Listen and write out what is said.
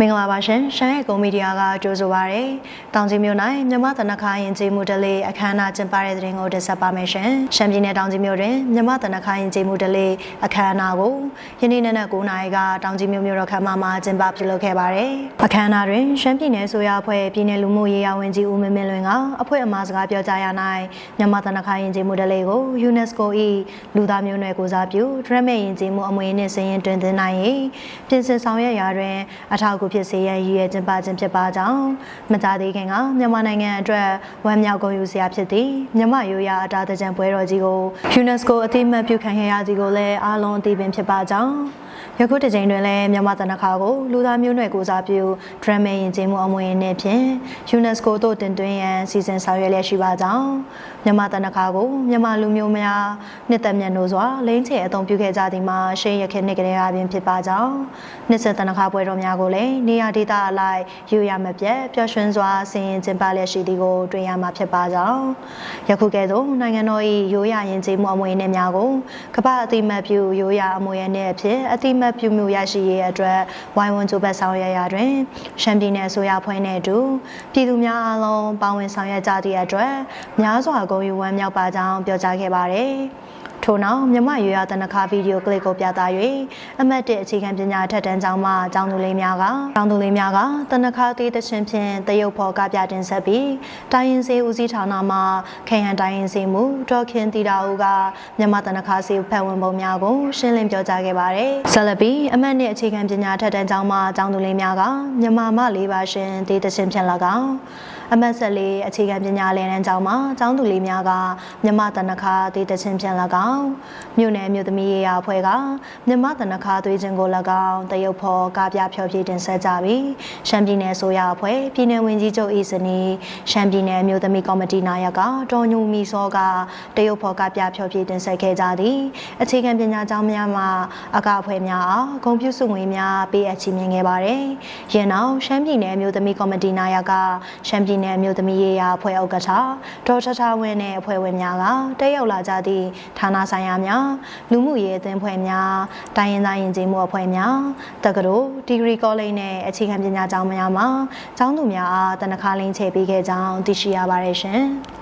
မင်္ဂလာပါရှင်ရှမ်းရဲ့ကွန်မီဒီယာကကြိုဆိုပါရစေ။တောင်ကြီးမြို့၌မြန်မာတနခါရင်ကျေးမှုတလေးအခမ်းအနားကျင်းပတဲ့တဲ့ရင်ကိုတင်ဆက်ပါမယ်ရှင်။ရှမ်းပြည်နယ်တောင်ကြီးမြို့တွင်မြန်မာတနခါရင်ကျေးမှုတလေးအခမ်းအနားကိုယနေ့နေ့နက်9:00နာရီကတောင်ကြီးမြို့မြို့တော်ခမ်းမမှာကျင်းပပြုလုပ်ခဲ့ပါတယ်။အခမ်းအနားတွင်ရှမ်းပြည်နယ်ဆိုရအဖွဲ့ပြည်နယ်လူမှုရေးရာဝန်ကြီးဦးမင်းမင်းလွင်ကအဖွဲ့အမှားစကားပြောကြားရ၌မြန်မာတနခါရင်ကျေးမှုတလေးကို UNESCO ၏လူသားမျိုးနွယ်ကိုစားပြုဒရမရင်ကျေးမှုအမွေနှင့်စည်ရင်တွင်တင်နိုင်၏ပြင်ဆင်ဆောင်ရွက်ရာတွင်အထောက်အကူဖြစ်စေရန်ရည်ရွယ်ကျင်းပခြင်းဖြစ်ပါကြောင်းမကြသေးခင်ကမြန်မာနိုင်ငံအတွက်ဝမ်းမြောက်ဂုဏ်ယူစရာဖြစ်သည့်မြန်မာရိုးရာအတာသကြံပွဲတော်ကြီးကို UNESCO အသိအမှတ်ပြုခံခဲ့ရသည်ကိုလည်းအားလုံးအသိပင်ဖြစ်ပါကြောင်းယခုတစ်ချိန်တွင်လည်းမြန်မာတနခါကိုလူသားမျိုးနွယ်ကိုစားပြုဒရမရင်ကျေးမှုအမွေအနှစ်ဖြင့် UNESCO သို့တင်သွင်းရန်စီစဉ်ဆောင်ရွက်လျက်ရှိပါကြောင်းမြန်မာတနခါကိုမြန်မာလူမျိုးများနှစ်သက်မြတ်လို့စွာလိမ့်ချေအသုံးပြုခဲ့ကြသည်မှာရှေးရခေတ်နှစ်ကလေးအပြင်ဖြစ်ပါကြောင်းနှစ်ဆက်တနခါပွဲတော်များကိုလည်းနေရာဒေသအလိုက်ယူရမပြတ်ပျော်ရွှင်စွာဆင်ရင်ကျင်းပလျက်ရှိသည်ကိုတွေ့ရမှာဖြစ်ပါကြောင်းယခုကဲ့သို့နိုင်ငံတော်၏ရိုးရာရင်ကျေးမှုအမွေအနှစ်များကိုကမ္ဘာအသိမှတ်ပြုရိုးရာအမွေအနှစ်အဖြစ်အသိမှတ်ပြုမှုရရှိရေးအတွက်ဝိုင်းဝန်းကြိုးပမ်းဆောင်ရွက်ရာတွင်ရှမ်းပြည်နယ်အစိုးရဖွဲ့နှင့်အတူပြည်သူများအားလုံးပါဝင်ဆောင်ရွက်ကြသည့်အတွက်များစွာဂုဏ်ယူဝမ်းမြောက်ပါကြောင်းပြောကြားခဲ့ပါတယ်။ ထို့နောက်မြမရွေရတနခါဗီဒီယိုကလစ်ကိုပြသ၍အမတ်တစ်အခြေခံပညာထက်တန်းကျောင်းမှကျောင်းသူလေးများကကျောင်းသူလေးများကတနခါသေးသရှင်ဖြင့်တရုတ်ဖော်ကပြတင်ဆက်ပြီးတိုင်းရင်စေဦးစီးဌာနမှခေဟန်တိုင်းရင်စေမှုဒေါခင်တီတာဦးကမြမတနခါစေဖက်ဝင်ပုံများကိုရှင်းလင်းပြောကြားခဲ့ပါတယ်။ဆက်လက်ပြီးအမတ်နှစ်အခြေခံပညာထက်တန်းကျောင်းမှကျောင်းသူလေးများကမြမမလေးပါရှင်ဒေသရှင်ဖြင့်၎င်းအမတ်ဆက်လေးအခြေခံပညာလည်နန်းကျောင်းမှာကျောင်းသူလေးများကမြမတနခါဒေသချင်းဖြင့်၎င်းမြို့နယ်မြို့သမီးရေးရာအဖွဲ့ကမြမတနခါသွေးချင်းကို၎င်းတရုတ်ဖော်ကားပြဖျော်ဖြည့်တင်ဆက်ကြပြီးရှမ်းပြည်နယ်ဆိုရအဖွဲ့ပြည်နယ်ဝင်ကြီးချုပ်ဤစနီရှမ်းပြည်နယ်မြို့သမီးကော်မတီနာယကတော်ညူမီစောကတရုတ်ဖော်ကားပြဖျော်ဖြည့်တင်ဆက်ခဲ့ကြသည်အခြေခံပညာကျောင်းများမှာအကအဖွဲ့များအားဂုဏ်ပြုစုငွေများပေးအပ်ချီးမြှင့်ခဲ့ပါတယ်။ယင်းနောက်ရှမ်းပြည်နယ်မြို့သမီးကော်မတီနာယကရှမ်းပြည်နယ်မြို့သမီးရေးရာအဖွဲ့ဥက္ကဋ္ဌဒေါ်ထထဝင်းနဲ့အဖွဲ့ဝင်များကတက်ရောက်လာကြသည့်ဌာနဆိုင်ရာများလူမှုရေးအသင်းဖွဲ့များတိုင်းရင်းသားယဉ်ကျေးမှုအဖွဲ့များတက္ကသိုလ်ဒီဂရီကောလိပ်နဲ့အခြေခံပညာကျောင်းများမှာကျောင်းသူများအားတနခါလင်းချေပေးခဲ့ကြောင်းသိရှိရပါတယ်ရှင်။